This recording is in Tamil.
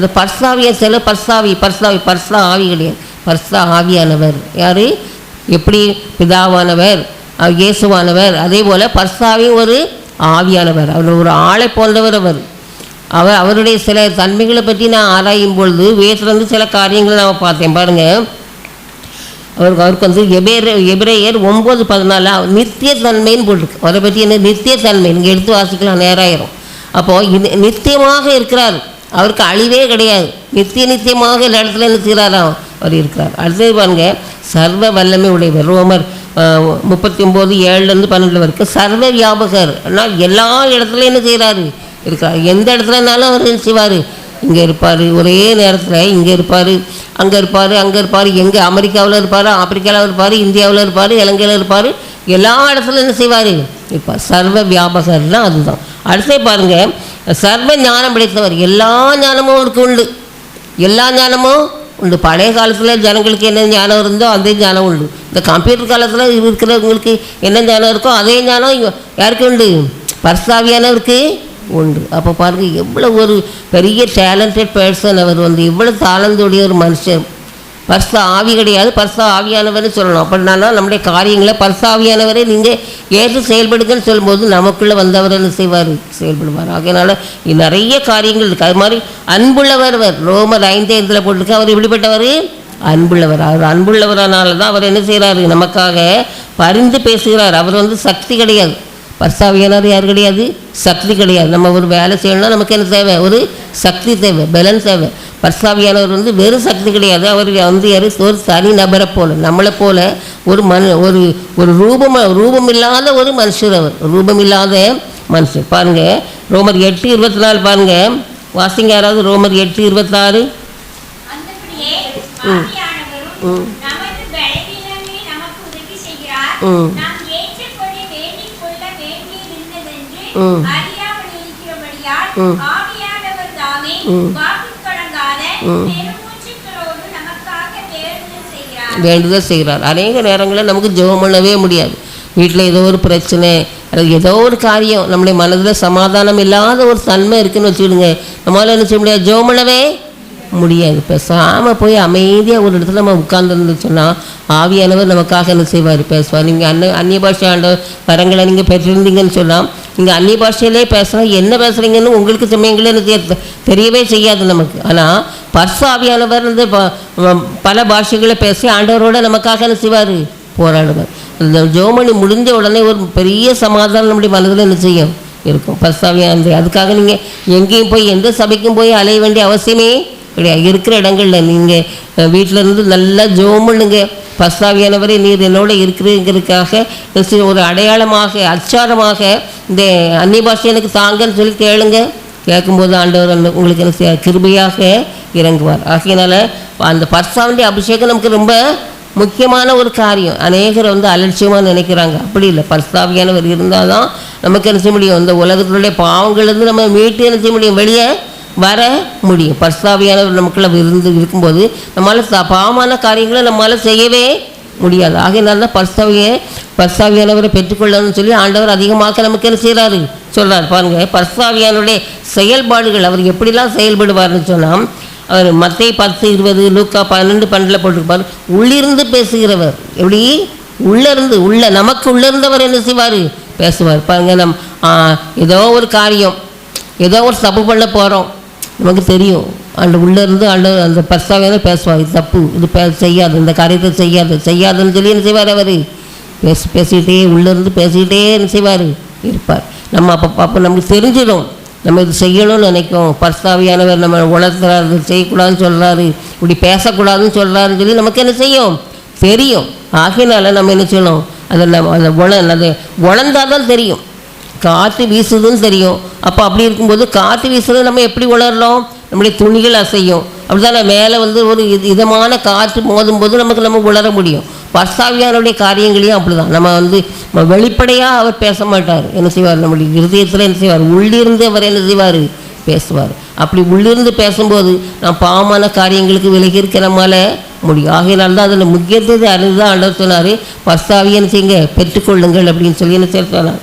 அந்த பர்சாவிய சில பர்சாவி பர்சாவி பர்சா ஆவி கிடையாது பர்சா ஆவியானவர். யார்? எப்படி? பிதாவானவர் இயேசுவானவர். அதே போல் பர்சாவியும் ஒரு ஆவியானவர். அவர் ஒரு ஆளை போன்றவர் அவர். அவர் அவருடைய சில தன்மைகளை பற்றி நான் ஆராயும் பொழுது வேற்றுலேருந்து சில காரியங்களை நான் பார்த்தேன். பாருங்கள் அவருக்கு அவருக்கு வந்து எபேர் எபிரேயர் ஒம்பது பதினாலு நித்திய தன்மைன்னு போட்டிருக்கு. அவரை பற்றி என்ன? நித்திய தன்மை. நீங்கள் எடுத்து வாசிக்கலாம் நேராயிரும். அப்போது இது நித்தியமாக இருக்கிறார். அவருக்கு அழிவே கிடையாது. நித்திய நித்தியமாக இந்த இடத்துல என்ன செய்கிறாராம் அவர் இருக்கிறார். அடுத்தது பாருங்க சர்வ வல்லமை உடையவர். ரோமர் முப்பத்தி ஒம்பது ஏழுலேருந்து பன்னெண்டு வரைக்கும் சர்வ வியாபகர். ஆனால் எல்லா இடத்துலையும் என்ன செய்கிறாரு? இருக்கிறார். எந்த இடத்துலனாலும் அவர் என்ன செய்வார்? இங்கே இருப்பார். ஒரே நேரத்தில் இங்கே இருப்பார். அங்கே இருப்பார் அங்கே இருப்பார். எங்கே? அமெரிக்காவில் இருப்பார்? ஆப்பிரிக்காவில் இருப்பார்? இந்தியாவில் இருப்பார்? இலங்கையில் இருப்பார்? எல்லா இடத்துலையும் என்ன செய்வார்? இருப்பார். சர்வ வியாபகர்னால் அதுதான். அடுத்தே பாருங்கள் சர்வ ஞானம் படைத்தவர். எல்லா ஞானமும் அவருக்கு உண்டு. எல்லா ஞானமும் உண்டு. பழைய காலத்தில் ஜனங்களுக்கு என்ன ஞானம் இருந்தோ அதே ஞானம் உண்டு. இந்த கம்ப்யூட்டர் காலத்தில் இருக்கிறவங்களுக்கு என்ன ஞானம் இருக்கோ அதே ஞானம் யாருக்கு உண்டு? பர்சாவியானவருக்கு உண்டு. அப்போ பாருங்கள் எவ்வளோ ஒரு பெரிய டேலண்டட் பர்சன் அவர் வந்து எவ்வளோ தாளந்துடைய ஒரு மனுஷன். பர்ச ஆவி கிடையாது பர்சா ஆவியானவர் சொல்லணும். அப்படின்னா நம்முடைய காரியங்களை பர்சா ஆவியானவரை நீங்கள் ஏற்று செயல்படுங்கன்னு சொல்லும்போது நமக்குள்ளே வந்தவர் என்ன செய்வார்? செயல்படுவார். ஆகையினால நிறைய காரியங்கள் இருக்குது அது மாதிரி அன்புள்ளவர் அவர் ரோமர் ஐந்தே இதில் போட்டிருக்கு. அவர் இப்படிப்பட்டவர் அன்புள்ளவர். அவர் அன்புள்ளவரானால தான் அவர் என்ன செய்கிறாரு நமக்காக பரிந்து பேசுகிறார். அவர் வந்து சக்தி கிடையாது. பர்சாவியானவர் யார் கிடையாது? சக்தி கிடையாது. நம்ம ஒரு வேலை செய்யணும்னா நமக்கு என்ன தேவை? ஒரு சக்தி தேவை. பலன் தேவை. பர்சாவியானவர் வந்து வெறும் சக்தி கிடையாது அவர் வந்து யார் ஒரு தனி நபரை போல நம்மளை போல ஒரு மனு ஒரு ஒரு ரூபம் ரூபம் இல்லாத ஒரு மனுஷர் அவர் ரூபம் இல்லாத மனுஷர் பாருங்க ரோமர் எட்டு இருபத்தி நாலு பாருங்க வாசிங்க யாராவது ரோமர் எட்டு இருபத்தாறு. ம். ம். ம். ம். கடங்காத ம். வேண்டுதல் செய்கிறார். அநேக நேரங்களில் நமக்கு ஜெபம் பண்ணவே முடியாது. வீட்டில் ஏதோ ஒரு பிரச்சனை அல்லது ஏதோ ஒரு காரியம் நம்முடைய மனதில் சமாதானம் இல்லாத ஒரு தன்மை இருக்குன்னு வச்சுக்கிடுங்க. நம்மளால் என்ன செய்ய முடியாது? ஜெபம் பண்ணவே முடியாது. பேசாமல் போய் அமைதியாக ஒரு இடத்துல நம்ம உட்கார்ந்துருந்து சொன்னால் ஆவியானவர் நமக்காக என்ன செய்வார்? பேசுவார். நீங்கள் அன்ன அந்நிய பாஷை ஆண்டவர் வரங்களை நீங்கள் பெற்றிருந்தீங்கன்னு சொன்னால் நீங்கள் அந்நிய பாஷையிலே பேசுகிறோம் என்ன பேசுகிறீங்கன்னு உங்களுக்கு சமயங்களே எனக்கு தெரியவே செய்யாது நமக்கு. ஆனால் பர்சாவியானவர் வந்து ப- பல பாஷைகளை பேசி ஆண்டவரோட நமக்காக என்ன செய்வார்? போராடுவார். இந்த ஜோமணி முடிஞ்ச உடனே ஒரு பெரிய சமாதானம் நம்முடைய மனதில் என்ன செய்யும்? இருக்கும். பர்சாவியான அதுக்காக நீங்கள் எங்கேயும் போய் எந்த சபைக்கும் போய் அலைய வேண்டிய அவசியமே கிடையாது. இருக்கிற இடங்களில் நீங்கள் வீட்டில் இருந்து நல்லா ஜோம் பண்ணுங்க நீர் என்னோட இருக்கிறீங்கிறதுக்காக ஒரு அடையாளமாக அச்சாரமாக இந்த அந்நிய பாஷை எனக்கு தாங்கன்னு சொல்லி கேளுங்க. கேட்கும்போது ஆண்டவர் உங்களுக்கு என்ன செய்ய கிருபையாக இறங்குவார். ஆகையினால அந்த பர்சாவுடைய அபிஷேகம் நமக்கு ரொம்ப முக்கியமான ஒரு காரியம். அநேகர் வந்து அலட்சியமாக நினைக்கிறாங்க. அப்படி இல்லை. பர்சாவியானவர் இருந்தால் தான் நமக்கு என்ன செய்ய முடியும்? இந்த உலகத்தினுடைய பாவங்கள்லேருந்து நம்ம மீட்டு என்ன செய்ய முடியும்? வெளியே வர முடியும். பர்சாவியானவர் நமக்குள்ள இருந்து இருக்கும்போது நம்மளால் பாவமான காரியங்களை நம்மளால் செய்யவே முடியாது. ஆகையினால தான் பர்சாவிய பர்சாவியானவரை பெற்றுக்கொள்ளணும்னு சொல்லி ஆண்டவர் அதிகமாக நமக்கு என்ன செய்கிறாரு சொல்கிறார் பாருங்க பர்சாவியானுடைய செயல்பாடுகள் அவர் எப்படிலாம் செயல்படுவார்னு சொன்னால் அவர் மத்திய பத்து இருபது லூக்கா பன்னெண்டு பன்னெண்டில் போட்டிருப்பார். உள்ளிருந்து பேசுகிறவர். எப்படி? உள்ளிருந்து உள்ள நமக்கு உள்ளிருந்தவர் என்ன செய்வார்? பேசுவார். பாருங்க நம் ஏதோ ஒரு காரியம். ஏதோ ஒரு தப்பு பண்ண போகிறோம் நமக்கு தெரியும். அந்த உள்ளேருந்து அந்த அந்த பர்சாவே பேசுவார். இது தப்பு. இது பே செய்யாது. இந்த காரியத்தை செய்யாது. செய்யாதுன்னு சொல்லி என்ன செய்வார் அவர்? பேசி பேசிக்கிட்டே உள்ளேருந்து பேசிக்கிட்டே என்ன செய்வார்? இருப்பார். நம்ம அப்போ அப்போ நமக்கு தெரிஞ்சிடும். நம்ம இது செய்யணும்னு நினைக்கும். பர்ஸ்தாவியானவர் நம்ம உணர்த்துறாரு செய்யக்கூடாதுன்னு சொல்கிறாரு இப்படி பேசக்கூடாதுன்னு சொல்கிறாருன்னு சொல்லி நமக்கு என்ன செய்யும்? தெரியும். ஆகையினால நம்ம என்ன செய்யணும்? அதை நம்ம அதை உண அது உழந்தால் தான் தெரியும். காற்று வீசுதுன்னு தெரியும். அப்போ அப்படி இருக்கும்போது காற்று வீசுறது நம்ம எப்படி உணரலாம் நம்முடைய துணிகள் அசையும். அப்படிதானே மேலே வந்து ஒரு இதமான காற்று மோதும் போது நமக்கு நம்ம உணர முடியும். பர்சாவியாருடைய காரியங்களையும் அப்படிதான். நம்ம வந்து நம்ம வெளிப்படையாக அவர் பேச மாட்டார் என்ன செய்வார்? நம்முடைய இருதயத்தில் என்ன செய்வார்? உள்ளிருந்து அவர் என்ன செய்வார்? பேசுவார். அப்படி உள்ளிருந்து பேசும்போது நான் பாவமான காரியங்களுக்கு விலகி இருக்கிற நம்மால முடியும். ஆகையினால தான் அதில் முக்கியத்துவத்தை அறிந்து தான் ஆண்டவர் சொன்னார் பர்சாவியன் செய்யுங்க பெற்றுக்கொள்ளுங்கள் அப்படின்னு சொல்லி என்ன செய்ய சொன்னார்.